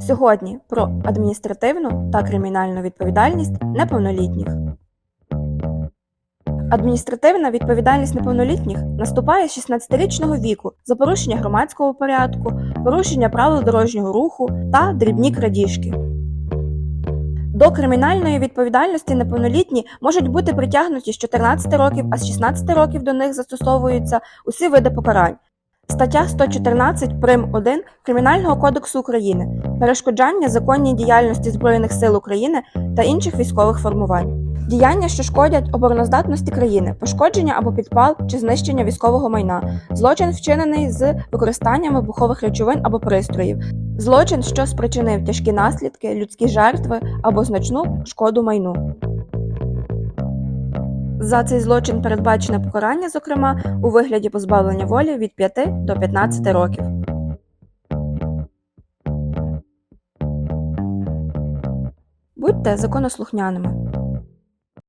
Сьогодні про адміністративну та кримінальну відповідальність неповнолітніх. Адміністративна відповідальність неповнолітніх наступає з 16-річного віку за порушення громадського порядку, порушення правил дорожнього руху та дрібні крадіжки. До кримінальної відповідальності неповнолітні можуть бути притягнуті з 14 років, а з 16 років до них застосовуються усі види покарань. Стаття 114 прим. 1 Кримінального кодексу України перешкоджання законній діяльності Збройних сил України та інших військових формувань. Діяння, що шкодять обороноздатності країни, пошкодження або підпал чи знищення військового майна, злочин, вчинений з використанням вибухових речовин або пристроїв, злочин, що спричинив тяжкі наслідки, людські жертви або значну шкоду майну. За цей злочин передбачене покарання, зокрема, у вигляді позбавлення волі від 5 до 15 років. Будьте законослухняними.